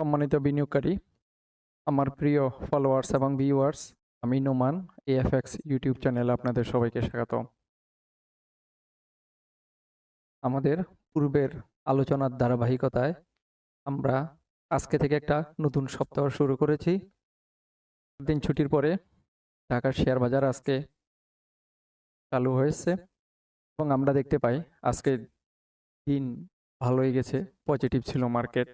সম্মানিত বিনিয়োগকারী, আমার প্রিয় ফলোয়ার্স এবং ভিউয়ার্স আমি নোমান এএফএক্স ইউটিউব চ্যানেলে আপনাদের সবাইকে স্বাগত আমাদের পূর্বের আলোচনার ধারাবাহিকতায় আমরা আজকে থেকে একটা নতুন সপ্তাহ শুরু করেছি। দিন ছুটির পরে ঢাকার শেয়ার বাজার আজকে চালু হয়েছে এবং আমরা দেখতে পাই আজকে দিন ভালোই গেছে পজিটিভ ছিল মার্কেট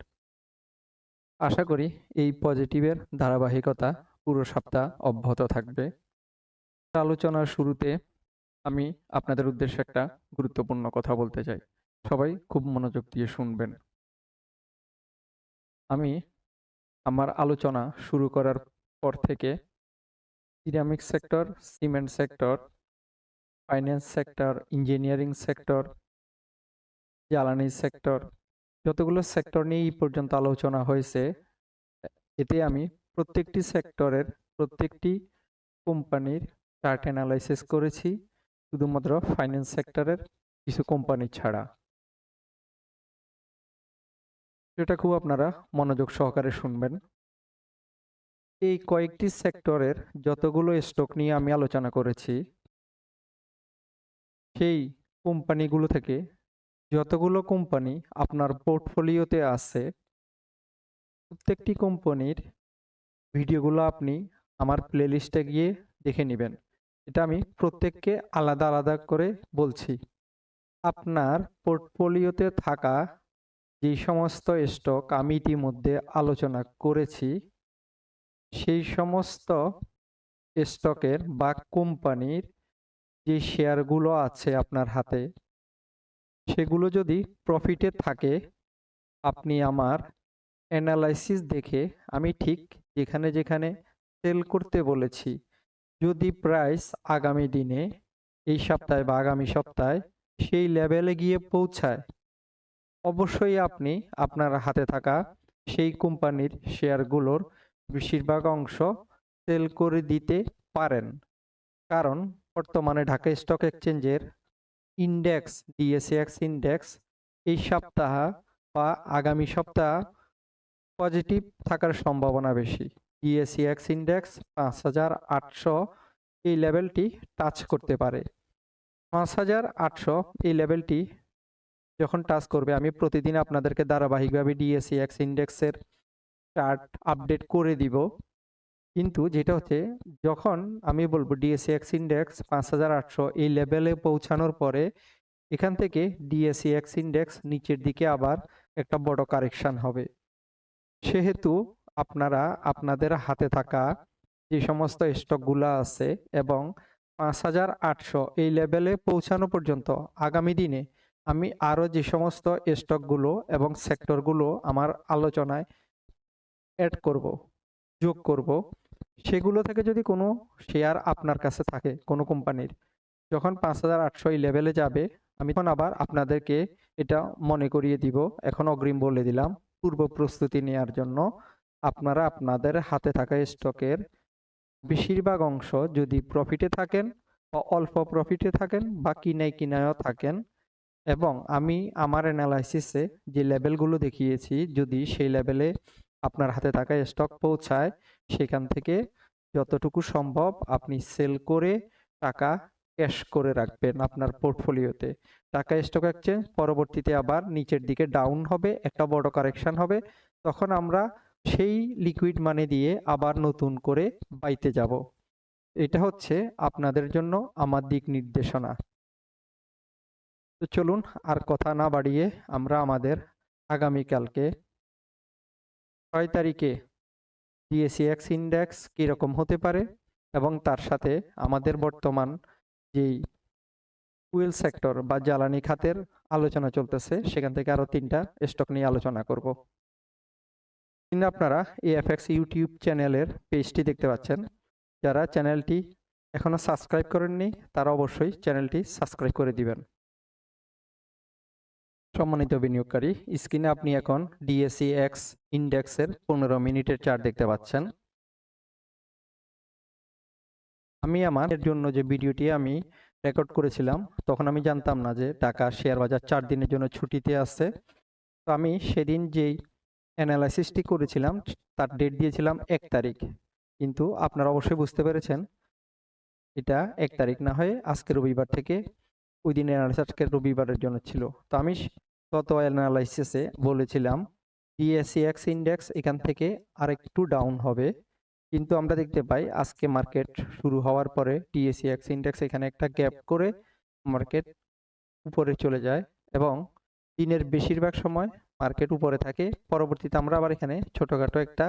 আশা করি এই পজিটিভের ধারাবাহিকতা পুরো সপ্তাহ অব্যাহত থাকবে। আলোচনার শুরুতে আমি আপনাদের উদ্দেশ্যে একটা গুরুত্বপূর্ণ কথা বলতে চাই। সবাই খুব মনোযোগ দিয়ে শুনবেন। আমি আমার আলোচনা শুরু করার পর থেকে ceramic sector, cement sector, finance sector, engineering sector, জ্বালানি সেক্টর যতগুলো সেক্টর নিয়ে এই পর্যন্ত আলোচনা হয়েছে, এতে আমি প্রত্যেকটি সেক্টরের প্রত্যেকটি কোম্পানির চার্ট অ্যানালাইসিস করেছি, শুধুমাত্র ফাইন্যান্স সেক্টরের কিছু কোম্পানি ছাড়া। সেটা খুব আপনারা মনোযোগ সহকারে শুনবেন। এই কয়েকটি সেক্টরের যতগুলো স্টক নিয়ে আমি আলোচনা করেছি, সেই কোম্পানিগুলো থেকে যতগুলো কোম্পানি আপনার পোর্টফোলিওতে আছে, প্রত্যেকটি কোম্পানির ভিডিওগুলো আপনি আমার প্লেলিস্টে গিয়ে দেখে নেবেন। এটা আমি প্রত্যেককে আলাদা আলাদা করে বলছি। আপনার পোর্টফোলিওতে থাকা যেই সমস্ত স্টক আমি ইতিমধ্যে আলোচনা করেছি, সেই সমস্ত স্টকের বা কোম্পানির যে শেয়ারগুলো আছে আপনার হাতে সেগুলো যদি প্রফিটে থাকে, আপনি আমার অ্যানালাইসিস দেখে আমি ঠিক যেখানে যেখানে সেল করতে বলেছি, যদি প্রাইস আগামী দিনে, এই সপ্তাহে বা আগামী সপ্তাহে সেই লেভেলে গিয়ে পৌঁছায়, অবশ্যই আপনি আপনার হাতে থাকা সেই কোম্পানির শেয়ারগুলোর বেশিরভাগ অংশ সেল করে দিতে পারেন। কারণ বর্তমানে ঢাকা স্টক এক্সচেঞ্জের ইন্ডেক্স ডিএসএক্স ইন্ডেক্স এই সপ্তাহ বা আগামী সপ্তাহ পজিটিভ থাকার সম্ভাবনা বেশি। ডিএসএক্স ইন্ডেক্স পাঁচ হাজার আটশো এই লেভেলটি টাচ করতে পারে। পাঁচ হাজার আটশো এই লেভেলটি যখন টাচ করবে, আমি প্রতিদিন আপনাদেরকে ধারাবাহিকভাবে ডিএসএক্স ইন্ডেক্সের চার্ট আপডেট করে দিব। কিন্তু যেটা হচ্ছে, যখন আমি বলব ডিএসএক্স ইন্ডেক্স পাঁচ হাজার আটশো এই লেভেলে পৌঁছানোর পরে, এখান থেকে ডিএসএক্স ইন্ডেক্স নিচের দিকে আবার একটা বড় কারেকশন হবে। সেহেতু আপনারা, আপনাদের হাতে থাকা যে সমস্ত স্টকগুলো আছে এবং পাঁচ হাজার আটশো এই লেভেলে পৌঁছানো পর্যন্ত আগামী দিনে আমি আরও যে সমস্ত স্টকগুলো এবং সেক্টরগুলো আমার আলোচনায় অ্যাড করব, যোগ করব। সেগুলো থেকে যদি কোনো শেয়ার আপনার কাছে থাকে কোনো কোম্পানির, যখন পাঁচ হাজার আটশো এই লেভেলে যাবে, আমি তখন আবার আপনাদেরকে এটা মনে করিয়ে দিব, এখন অগ্রিম বলে দিলাম, পূর্ব প্রস্তুতি নেওয়ার জন্য আপনারা আপনাদের হাতে থাকা স্টকের বেশিরভাগ অংশ যদি প্রফিটে থাকেন বা অল্প প্রফিটে থাকেন বা কিনায় কিনায়ও থাকেন এবং আমি আমার অ্যানালাইসিসে যে লেভেলগুলো দেখিয়েছি, যদি সেই লেভেলে আপনার হাতে থাকা স্টক পৌঁছায়, সেখান থেকে যতটুকু সম্ভব আপনি সেল করে টাকা ক্যাশ করে রাখবেন আপনার পোর্টফোলিওতে টাকা স্টক এক্সচেঞ্জ পরবর্তীতে আবার নিচের দিকে ডাউন হবে, একটা বড় কারেকশন হবে, তখন আমরা সেই লিকুইড মানি দিয়ে আবার নতুন করে বাইতে যাব। এটা হচ্ছে আপনাদের জন্য আমার দিক নির্দেশনা। তো চলুন আর কথা না বাড়িয়ে আমরা আমাদের আগামীকালকে ছয় তারিখে ডিএসিএক্স ইন্ডেক্স কীরকম হতে পারে? এবং তার সাথে আমাদের বর্তমান যেই ফুয়েল সেক্টর বা জ্বালানি খাতের আলোচনা চলতেছে, সেখান থেকে আরও তিনটা স্টক নিয়ে আলোচনা করব। আপনারা এএফএক্স ইউটিউব চ্যানেলের পেজটি দেখতে পাচ্ছেন। যারা চ্যানেলটি এখনও সাবস্ক্রাইব করেননি, তারা অবশ্যই চ্যানেলটি সাবস্ক্রাইব করে দিবেন। সম্মানিত বিনিয়োগকারী, স্ক্রিনে আপনি এখন ডিএসি এক্স ইন্ডেক্সের পনেরো মিনিটের চার্ট দেখতে পাচ্ছেন। আমি আমার এর জন্য যে ভিডিওটি আমি রেকর্ড করেছিলাম, তখন আমি জানতাম না যে টাকা শেয়ার বাজার চার দিনের জন্য ছুটিতে আসছে তো আমি সেদিন যেই অ্যানালাইসিসটি করেছিলাম, তার ডেট দিয়েছিলাম এক তারিখ। কিন্তু আপনারা অবশ্যই বুঝতে পেরেছেন, এটা এক তারিখ না হয়ে আজকে রবিবার থেকে ওই দিন অ্যানালাইসিস আজকে রবিবারের জন্য ছিল। তো আমি গত অ্যানালাইসিসে বলেছিলাম ডিএসিএক্স ইন্ডেক্স এখান থেকে আরেকটু ডাউন হবে। কিন্তু আমরা দেখতে পাই, আজকে মার্কেট শুরু হওয়ার পরে ডিএসিএক্স ইন্ডেক্স এখানে একটা গ্যাপ করে মার্কেট উপরে চলে যায় এবং দিনের বেশিরভাগ সময় মার্কেট উপরে থাকে। পরবর্তীতে আমরা আবার এখানে ছোটোখাটো একটা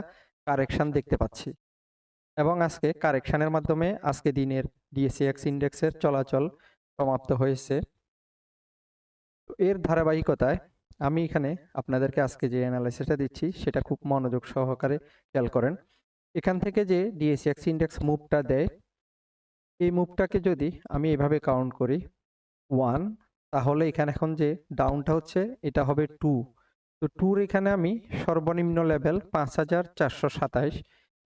কারেকশন দেখতে পাচ্ছি। এবং আজকে কারেকশানের মাধ্যমে আজকে দিনের ডিএসিএক্স ইন্ডেক্সের চলাচল সমাপ্ত হয়েছে। এর ধারাবাহিকতায় আমি এখানে আপনাদেরকে আজকে যে অ্যানালাইসিসটা দিচ্ছি, সেটা খুব মনোযোগ সহকারে খেয়াল করেন। এখান থেকে যে ডিএসিএক্স ইন্ডেক্স মুভটা দেয়, এই মুভটাকে যদি আমি এভাবে কাউন্ট করি ওয়ান তাহলে এখানে এখন যে ডাউনটা হচ্ছে, এটা হবে টু তো টুর এখানে আমি সর্বনিম্ন লেভেল পাঁচ হাজার চারশো সাতাইশ।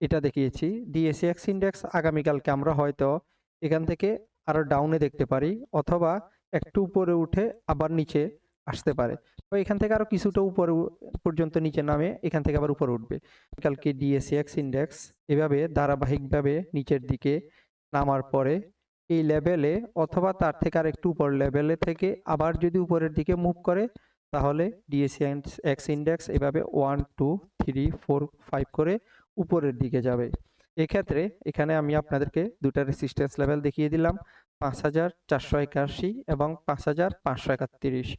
এটা দেখিয়েছি। ডিএসিএক্স ইন্ডেক্স আগামীকালকে আমরা হয়তো এখান থেকে আরও ডাউনে দেখতে পারি, অথবা একটু উপরে উঠে আবার নিচে আসতে পারে। তো এখান থেকে আরও কিছুটা উপরে পর্যন্ত নিচে নামে, এখান থেকে আবার উপরে উঠবে। কালকে ডিএসিএক্স ইন্ডেক্স এভাবে ধারাবাহিকভাবে নিচের দিকে নামার পরে এই লেভেলে অথবা তার থেকে আর একটু উপর লেভেলে থেকে আবার যদি উপরের দিকে মুভ করে, তাহলে ডিএসিএক্স ইন্ডেক্স এভাবে one two three four five করে উপরের দিকে যাবে। এক্ষেত্রে এখানে আমি আপনাদেরকে দুটা রেসিস্ট্যান্স লেভেল দেখিয়ে দিলাম। পাঁচ হাজার চারশো একাশি এবং পাঁচ হাজার পাঁচশো একাত্রিশ।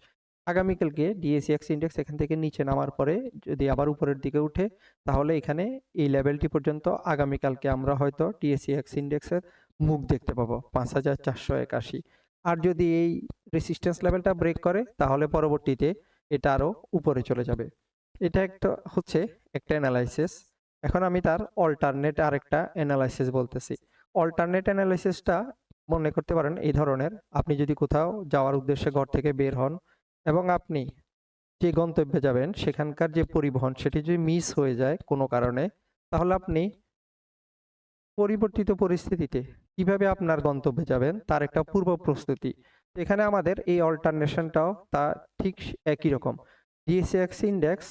আগামীকালকে ডিএসিএক্স ইন্ডেক্স এখান থেকে নিচে নামার পরে যদি আবার উপরের দিকে উঠে, তাহলে এখানে এই লেভেলটি পর্যন্ত আগামীকালকে আমরা হয়তো ডিএসিএক্স ইন্ডেক্সের মুখ দেখতে পাবো, পাঁচ হাজার চারশো একাশি। আর যদি এই রেসিস্ট্যান্স লেভেলটা ব্রেক করে, তাহলে পরবর্তীতে এটা আরও উপরে চলে যাবে। এটা একটা হচ্ছে একটা অ্যানালাইসিস এখন আমি তার অল্টারনেট আরেকটা অ্যানালাইসিস বলতেছি। অল্টারনেট অ্যানালাইসিসটা মনে করতে পারেন এই ধরনের। আপনি যদি কোথাও যাওয়ার উদ্দেশ্যে ঘর থেকে বের হন এবং আপনি যে গন্তব্যে যাবেন, সেখানকার যে পরিবহন, সেটি যদি মিস হয়ে যায় কোনো কারণে, তাহলে আপনি পরিবর্তিত পরিস্থিতিতে কীভাবে আপনার গন্তব্যে যাবেন, তার একটা পূর্ব প্রস্তুতি। এখানে আমাদের এই অল্টারনেশনটাও তা ঠিক একই রকম। ডিএসএক্স ইন্ডেক্স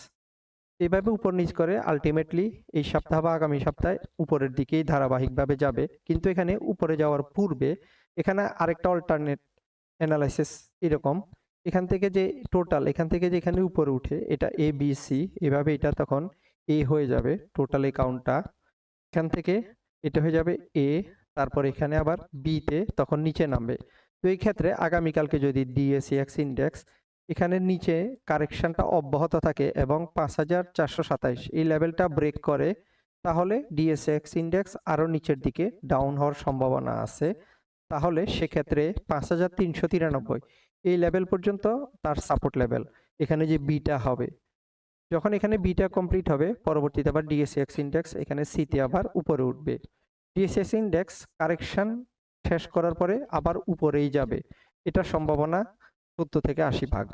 এভাবে উপর নিচ করে আলটিমেটলি এই সপ্তাহ বা আগামী সপ্তাহে উপরের দিকেই ধারাবাহিকভাবে যাবে। কিন্তু এখানে উপরে যাওয়ার পূর্বে এখানে আরেকটা অল্টারনেট অ্যানালাইসিস এরকম। এখান থেকে যে টোটাল এখান থেকে যে এখানে উপরে উঠে এটা এ বি সি এভাবে এটা তখন এ হয়ে যাবে টোটাল অ্যাকাউন্টটা এখান থেকে এটা হয়ে যাবে এ তারপর এখানে আবার বিতে তখন নিচে নামবে। তো এই ক্ষেত্রে আগামীকালকে যদি ডিএসিএক্স ইন্ডেক্স এখানে নিচে কারেকশনটা অব্যাহত থাকে এবং পাঁচ হাজার চারশো সাতাইশ এই লেভেলটা ব্রেক করে, তাহলে ডিএসএক্স ইন্ডেক্স আরও নিচের দিকে ডাউন হওয়ার সম্ভাবনা আছে। তাহলে সেক্ষেত্রে পাঁচ হাজার তিনশো তিরানব্বই, এই লেভেল পর্যন্ত তার সাপোর্ট লেভেল এখানে যে বিটা হবে। যখন এখানে বিটা কমপ্লিট হবে, পরবর্তীতে আবার ডিএসএক্স ইন্ডেক্স এখানে সিতে আবার উপরে উঠবে। ডিএসএক্স ইন্ডেক্স কারেকশন শেষ করার পরে আবার উপরেই যাবে। এটা সম্ভাবনা সত্তর থেকে আশি ভাগ।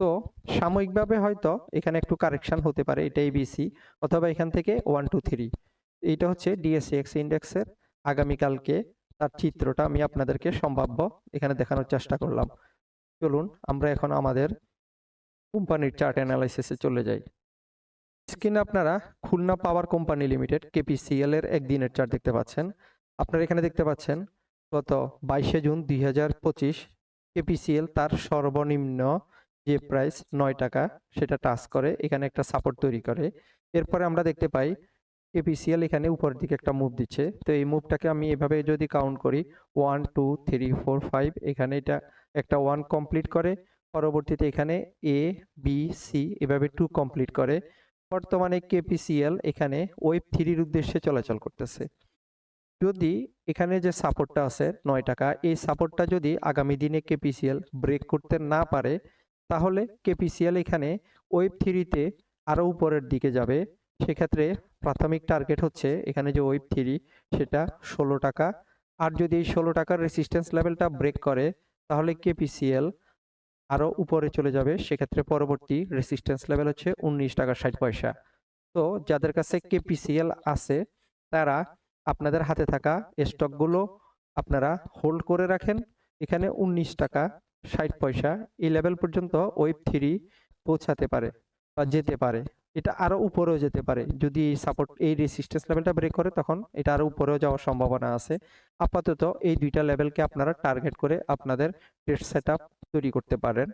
তো সাময়িকভাবে হয়তো এখানে একটু কারেকশন হতে পারে এটা এবিসি অথবা এখান থেকে ওয়ান টু থ্রি এইটা হচ্ছে ডিএসএক্স ইন্ডেক্সের আগামীকালকে তার চিত্রটা আমি আপনাদেরকে সম্ভাব্য এখানে দেখানোর চেষ্টা করলাম। চলুন আমরা এখন আমাদের কোম্পানির চার্ট অ্যানালাইসিসে চলে যাই। স্ক্রিনে আপনারা Khulna power company limited KPCL এর একদিনের চার্ট দেখতে পাচ্ছেন। আপনারা এখানে দেখতে পাচ্ছেন, গত বাইশে জুন দুই হাজার পঁচিশ কেপিসিএল তার সর্বনিম্ন যে প্রাইস নয় টাকা সেটা টাচ করে, এখানে একটা সাপোর্ট তৈরি করে। এরপরে আমরা দেখতে পাই কেপিসিএল এখানে উপরের দিকে একটা মুভ দিচ্ছে। তো এই মুভটাকে আমি এভাবে যদি কাউন্ট করি one two three four five এখানে এটা একটা ওয়ান কমপ্লিট করে। পরবর্তীতে এখানে এ বি সি এভাবে টু কমপ্লিট করে। বর্তমানে কেপিসিএল এখানে ওয়েব থ্রির উদ্দেশ্যে চলাচল করতেছে। যদি এখানে যে সাপোর্টটা আছে নয় টাকা, এই সাপোর্টটা যদি আগামী দিনে কেপিসিএল ব্রেক করতে না পারে, তাহলে কেপিসিএল এখানে ওয়েব থ্রিতে আরও উপরের দিকে যাবে। সেক্ষেত্রে প্রাথমিক টার্গেট হচ্ছে এখানে যে ওয়েব থ্রি সেটা ষোলো টাকা। আর যদি এই ষোলো টাকার রেসিস্ট্যান্স লেভেলটা ব্রেক করে, তাহলে কেপিসিএল আরও উপরে চলে যাবে। সেক্ষেত্রে পরবর্তী রেসিস্ট্যান্স লেভেল হচ্ছে উনিশ টাকা ষাট পয়সা। তো যাদের কাছে কেপিসিএল আছে, তারা আপনাদের হাতে থাকা স্টকগুলো আপনারা হোল্ড করে রাখেন। এখানে উনিশ টাকা, ষাট পয়সা এই লেভেল পর্যন্ত ওয়েব থ্রি পৌঁছাতে পারে বা যেতে পারে। এটা আরও উপরেও যেতে পারে। যদি এই সাপোর্ট এই রেসিস্টেন্স লেভেলটা ব্রেক করে, তখন এটা আরও উপরেও যাওয়ার সম্ভাবনা আছে। আপাতত এই দুইটা লেভেলকে আপনারা টার্গেট করে আপনাদের ট্রেড সেটআপ তৈরি করতে পারেন।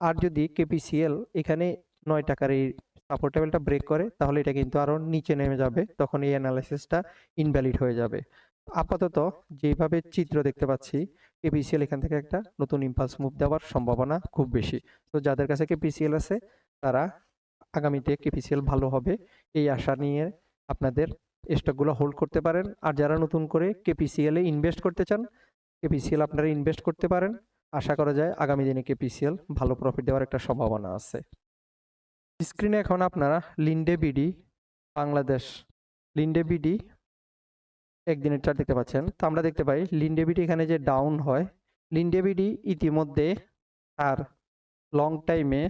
আর যদি কেপিসিএল এখানে নয় টাকার এই সাপোর্ট লেভেলটা ব্রেক করে, তাহলে এটা কিন্তু আরও নিচে নেমে যাবে, তখন এই অ্যানালাইসিসটা ইনভ্যালিড হয়ে যাবে। আপাতত যেভাবে চিত্র দেখতে পাচ্ছি কেপিসিএল এখান থেকে একটা নতুন ইম্পালস মুভ দেওয়ার সম্ভাবনা খুব বেশি। তো যাদের কাছে কেপিসিএল আছে, তারা আগামীতে কেপিসিএল ভালো হবে, এই আশা নিয়ে আপনাদের স্টকগুলো হোল্ড করতে পারেন। আর যারা নতুন করে কেপিসিএল ইনভেস্ট করতে চান কেপিসিএল আপনারা ইনভেস্ট করতে পারেন। আশা করা যায় আগামী দিনে কেপিসিএল ভালো প্রফিট দেওয়ার একটা সম্ভাবনা আছে। স্ক্রিনে এখন আপনারা Linde BD Bangladesh, Linde BD একদিনের চার্ট দেখতে পাচ্ছেন। তো আমরা দেখতে পাই, লিন্ডে বিডি এখানে যে ডাউন হয়, লিন্ডে বিডি ইতিমধ্যে আর লং টাইমে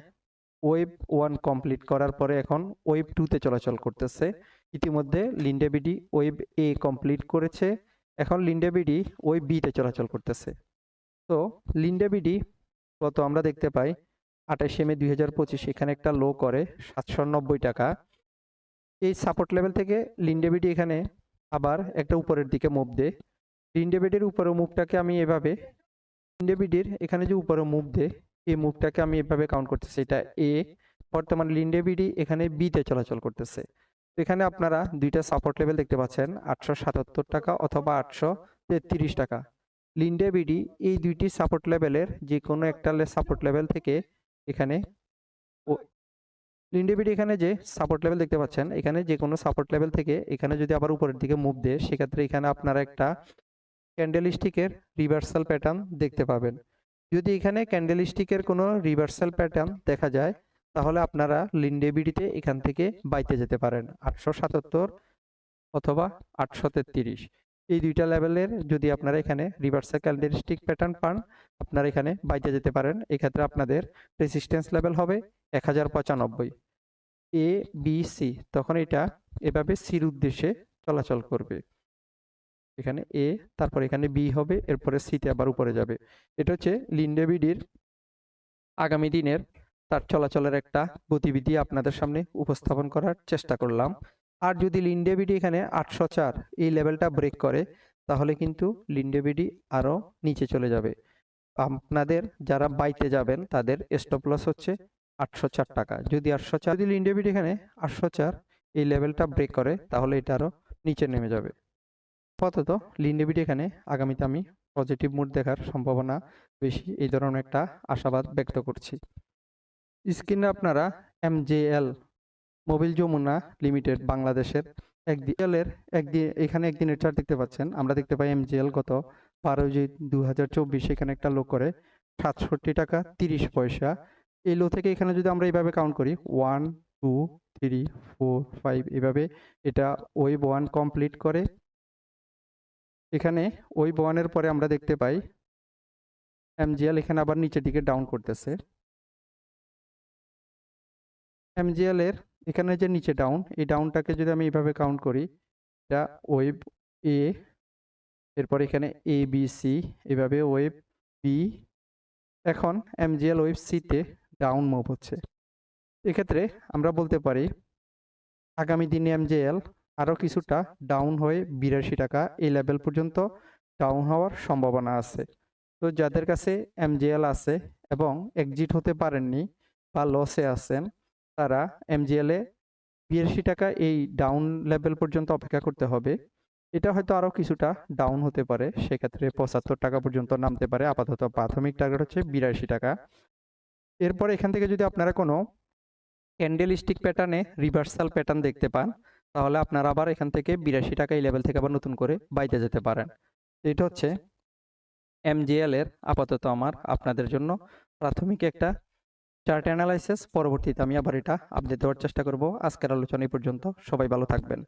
ওয়েব ওয়ান কমপ্লিট করার পরে এখন ওয়েব টুতে চলাচল করতেছে। ইতিমধ্যে Linde BD wave A complete করেছে, এখন লিন্ডে বিডি ওয়েব বিতে চলাচল করতেছে। তো লিন্ডে বিডি গত আমরা দেখতে পাই আঠাশে মে দুই হাজার পঁচিশ, এখানে একটা লো করে সাতশো নব্বই টাকা। এই সাপোর্ট লেভেল থেকে লিন্ডেবিডি এখানে আবার একটা উপরের দিকে মুভ দেয়। লিন্ডেবিডির উপরের মুভটাকে আমি এভাবে লিন্ডেবিডির এখানে যে উপরে মুভ দেয়, এই মুভটাকে আমি এভাবে কাউন্ট করতেছি। এটা এ বর্তমান লিন্ডেবিডি এখানে বিতে চলাচল করতেছে। এখানে আপনারা দুইটা সাপোর্ট লেভেল দেখতে পাচ্ছেন, আটশো সাতাত্তর টাকা অথবা আটশো তেত্রিশ টাকা। লিন্ডেবিডি এই দুইটি সাপোর্ট লেভেলের যে কোনো একটা সাপোর্ট লেভেল থেকে এখানে লিন্ডেবিডি এখানে যে সাপোর্ট লেভেল দেখতে পাচ্ছেন এখানে যে কোনো সাপোর্ট লেভেল থেকে এখানে যদি আবার উপরের দিকে মুভ দেয় সেক্ষেত্রে এখানে আপনারা একটা ক্যান্ডেলিস্টিকের রিভার্সাল প্যাটার্ন দেখতে পাবেন। যদি এখানে ক্যান্ডেলিস্টিকের কোনো রিভার্সাল প্যাটার্ন দেখা যায় তাহলে আপনারা লিন্ডেবিডিতে এখান থেকে বাইতে যেতে পারেন আটশো সাতাত্তর অথবা আটশো তেত্রিশ। এই দুইটা লেভেলের যদি আপনারা এখানে রিভার্সাল ক্যান্ডেলিস্টিক প্যাটার্ন পান, আপনারা এখানে বাইতে যেতে পারেন। এক্ষেত্রে আপনাদের রেসিস্ট্যান্স লেভেল হবে এক হাজার পঁচানব্বই। এ বি সি তখন এটা এভাবে সির উদ্দেশ্যে চলাচল করবে। এখানে এ তারপর এখানে বি হবে, এরপরে সিতে আবার উপরে যাবে। এটা হচ্ছে লিন্ডেবিডির আগামী দিনের তার চলাচলের একটা গতিবিধি আপনাদের সামনে উপস্থাপন করার চেষ্টা করলাম। আর যদি লিন্ডেবিডি এখানে আটশো চার এই লেভেলটা ব্রেক করে, তাহলে কিন্তু লিন্ডেবিডি আরও নিচে চলে যাবে। আপনাদের যারা বাইতে যাবেন, তাদের স্টপ লস হচ্ছে আটশো চার টাকা। যদি আটশো চার, যদি ইন্ডিয়াবিট এখানে আটশো চার এই লেভেলটা ব্রেক করে, তাহলে এটা আরও নিচে নেমে যাবে। আপাতত লিন্ডেবিট এখানে আগামীতে আমি পজিটিভ মুড দেখার সম্ভাবনা বেশি, এই ধরনের একটা আশাবাদ ব্যক্ত করছি। স্ক্রিনে আপনারা এমজেএল মোবিল যমুনা লিমিটেড বাংলাদেশের একদিনের একদিন এখানে একদিনের চার্ট দেখতে পাচ্ছেন। আমরা দেখতে পাই এমজিএল গত বারোই যে দু হাজার চব্বিশ এখানে একটা লো করে সাতষট্টি টাকা তিরিশ পয়সা। এই লো থেকে এখানে যদি আমরা এইভাবে কাউন্ট করি one two three four five এভাবে এটা ওয়েব ওয়ান কমপ্লিট করে। এখানে ওয়েব ওয়ানের পরে আমরা দেখতে পাই এমজিএল এখানে আবার নিচের দিকে ডাউন করতেছে। এমজিএল এর এখানে যে নিচে ডাউন এই ডাউনটাকে যদি আমি এইভাবে কাউন্ট করি, এটা ওয়েব এ এরপর এখানে এ বি সি এভাবে ওয়েব বি এখন এমজিএল ওয়েব সিতে ডাউন মুভ হচ্ছে। এক্ষেত্রে আমরা বলতে পারি, আগামী দিনে এমজিএল আরও কিছুটা ডাউন হয়ে বিরাশি টাকা এই লেভেল পর্যন্ত ডাউন হওয়ার সম্ভাবনা আছে। তো যাদের কাছে এমজিএল আছে এবং এক্সিট হতে পারেননি বা লসে আছেন তারা এমজিএল এ বিরাশি টাকা এই ডাউন লেভেল পর্যন্ত অপেক্ষা করতে হবে। এটা হয়তো আরও কিছুটা ডাউন হতে পারে, সেক্ষেত্রে পঁচাত্তর টাকা পর্যন্ত নামতে পারে। আপাতত প্রাথমিক টার্গেট হচ্ছে বিরাশি টাকা। এরপর এখান থেকে যদি আপনারা কোনো ক্যান্ডেলিস্টিক প্যাটার্নে রিভার্সাল প্যাটার্ন দেখতে পান, তাহলে আপনারা আবার এখান থেকে বিরাশি টাকা এই লেভেল থেকে আবার নতুন করে বাইতে যেতে পারেন। এটা হচ্ছে এমজিএল এর আপাতত আমার আপনাদের জন্য প্রাথমিক একটা চার্ট অ্যানালাইসিস পরবর্তীতে আমি আবার এটা আপডেট দেওয়ার চেষ্টা করব। আজকের আলোচনা এই পর্যন্ত। সবাই ভালো থাকবেন।